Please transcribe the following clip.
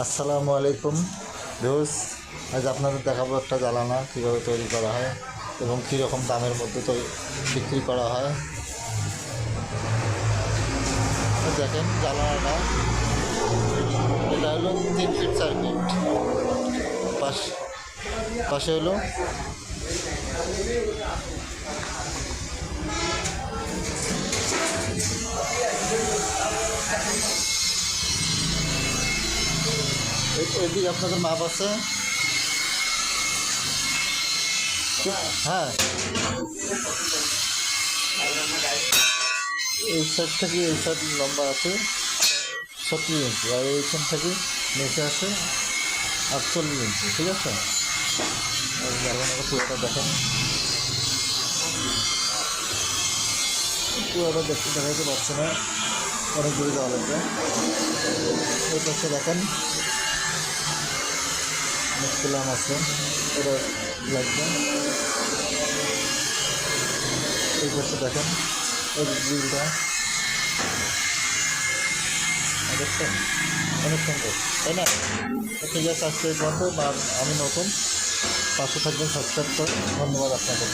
আসসালামু আলাইকুম। ভিউস আজ আপনাদের দেখাবো একটা জ্বালানা কীভাবে তৈরি করা হয় এবং কীরকম দামের মধ্যে তৈরি, বিক্রি করা হয়। দেখেন জ্বালানাটা এটা হলো তিন ফিট চার ফিট পাশ, পাশে হলো এদিকে আপনাদের মাপ আছে? হ্যাঁ। এই সাইড থেকে এই সাইড লম্বা আছে। ছত্রিশ ইঞ্চি আর এইখান থেকে নিচে আছে আটচল্লিশ ইঞ্চি ঠিক আছে? পুরোটা দেখেন। পুরোটা দেখতে দেখাতে পারছে না। অনেক দূরে যাওয়া লাগবে। এই পাশে দেখেন। মুশকিলাম আছে। এটা লাগবে এই পাশে দেখেন, এই গ্রিলটা। দেখছেন? অনেক সুন্দর। তাই না? ঠিক আছে, আজকে এই পর্যন্ত। আমি নতুন। পাশে থাকবেন সাবস্ক্রাইব করে। ধন্যবাদ আপনাদের।